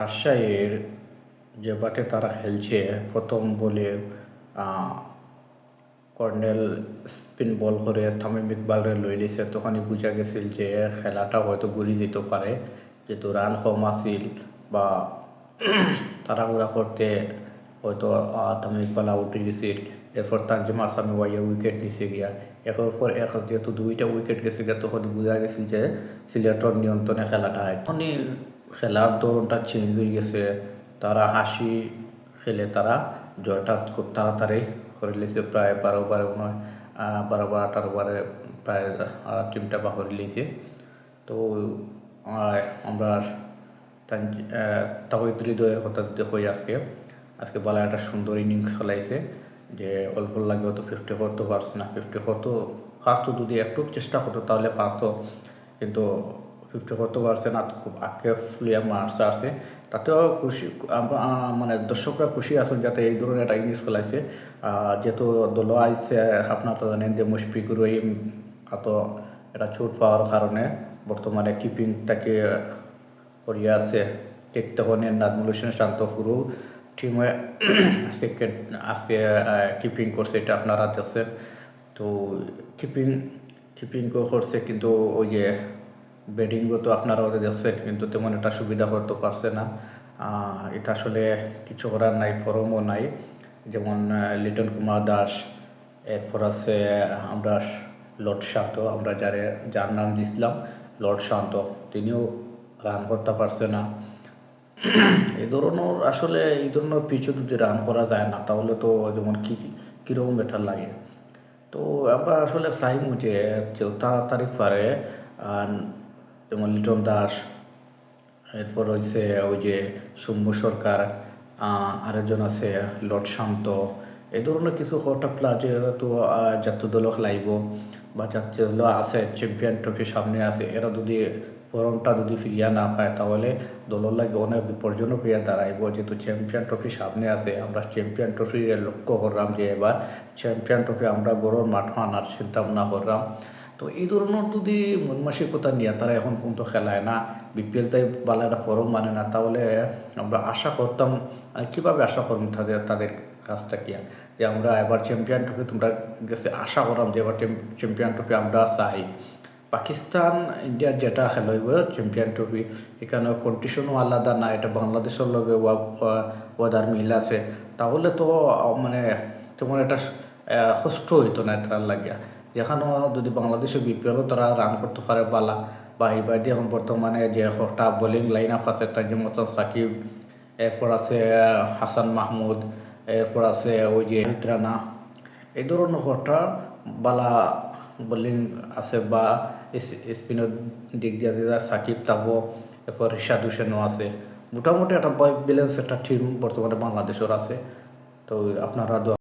রাজশাহীর যে বাটে তারা খেলছে, প্রথম বলে কর্নেল স্পিন বল করে তামিম ইকবালরে লই লিছে তখনই বুঝা গেছিল যে খেলাটা হয়তো ঘুরি যেতে পারে। যেহেতু রান কম আছিল বা তাড়াহুড়া করতে হয়তো তামিম ইকবাল আউট হয়ে গেছিল। এরপর তানজিম আসামি ওয়াইয়া উইকেট নিচে গিয়া। একের পর এক, যেহেতু দুইটা উইকেট গেছে গিয়া তখন বোঝা গেছিল যে সিলেটর নিয়ন্ত্রণে খেলাটা হয়। তখনই খেলার ধরনটা চেঞ্জ হয়ে গেছে। তারা হাসি খেলে তারা জয়টা খুব তাড়াতাড়ি করে লিছে প্রায় বারো হয় আহ, বারো বা আঠারো ওভারে প্রায় টিমটা বা বাহরে লিছে তো আমরা তাহিদ হৃদয়ের কথা হই আজকে। আজকে বলা একটা সুন্দর ইনিংস খেলাইছে যে অল্প লাগেও তো ফিফটি করতে পারছে না। ফিফটি করতো ফার্স্ট যদি একটু চেষ্টা করতো তাহলে পারতো। কিন্তু ফিফটি করতে পারছে না, খুব আগে ফুলিয়া মারছে আছে। তাতেও খুশি মানে দর্শকরা খুশি আছেন যাতে এই ধরনের একটা ইনিংস খেলাইছে। যেহেতু দল আইসে আপনারা তো জানেন যে মুশফিকুর রহিম এত এটা চোট পাওয়ার কারণে বর্তমানে কিপিংটাকে করিয়া আছে। ঠিক তখন নাজমুল হোসেন শান্ত পুরো টিমে আজকে আজকে কিপিং করছে এটা আপনারা দেখছেন তো কিপিং কিপিং করছে, কিন্তু ওই যে ব্যাটিংও তো আপনারা ওদের দেখছেন, কিন্তু তেমন একটা সুবিধা করতে পারছে না। এটা আসলে কিছু করার নাই, ফরমও নাই। যেমন লিটন কুমার দাস, এরপর আছে আমরা লর্ড শান্ত, আমরা যারে, যার নাম দিছিলাম, লর্ড শান্ত, তিনিও রান করতে পারছে না। এই ধরনের আসলে, এই ধরনের পিছু যদি রান করা যায় না, তাহলে তো যেমন কি, কীরকম বেটার লাগে? তো আমরা আসলে চাইমু যে তাড়াতাড়ি পারে যেমন লিটন দাস এরপর হয়েছে ওই যে সৌম্য সরকার আরেকজন আছে লর্ড শান্ত এই ধরনের কিছু হটা প্লেয়ার যেহেতু আহ, জাতীয় দল খেলাইব বা জাতীয় দল আছে চ্যাম্পিয়ন ট্রফি সামনে আছে এরা যদি ফরমটা যদি ফিরিয়া না পায় তাহলে দলের লাগে অনেক বিপজ্জনক হইয়া দাঁড়াইব যেহেতু চ্যাম্পিয়ন ট্রফি সামনে আছে আমরা চ্যাম্পিয়ন ট্রফির লক্ষ্য করলাম যে এবার চ্যাম্পিয়ন ট্রফি আমরা গড়ের মাঠ আনার চিন্তা ভাবনা করলাম। তো এই ধরনের যদি মন মানসিকতা নিয়ে তারা এখন পর্যন্ত খেলায় না বিপিএল তাই ভালো একটা ফরম মানে না তাহলে আমরা আশা করতাম কীভাবে আশা করব তাদের তাদের কাছ থেকে যে আমরা এবার চ্যাম্পিয়ন ট্রফি তোমরা গেছে আশা করলাম যে এবার চ্যাম্পিয়ন ট্রফি আমরা চাই। পাকিস্তান ইন্ডিয়ার যেটা খেলইব চ্যাম্পিয়ন ট্রফি এখানে কন্ডিশনও আলাদা না এটা বাংলাদেশের লগে ওয়াদার মিল আছে। তাহলে তো মানে তোমার আহ, কষ্ট হইতো না তার লাগিয়া। যেখানেও যদি বাংলাদেশে বিপিএলও তারা রান করতে পারে, বালা। বা এইবার এখন বর্তমানে যে একটা বোলিং লাইন আপ আছে তাজিম হাসান সাকিব, এরপর আছে হাসান মাহমুদ, এরপর আছে ওই যে রানা। এই ধরনের ঘরটা বালা বোলিং আছে বা স্পিনের দিক দিয়ে সাকিব তাবো, এরপর রিশাদ হোসেনও আছে। মোটামুটি একটা ব্যালেন্স একটা টিম বর্তমানে বাংলাদেশের আছে। তো আপনারা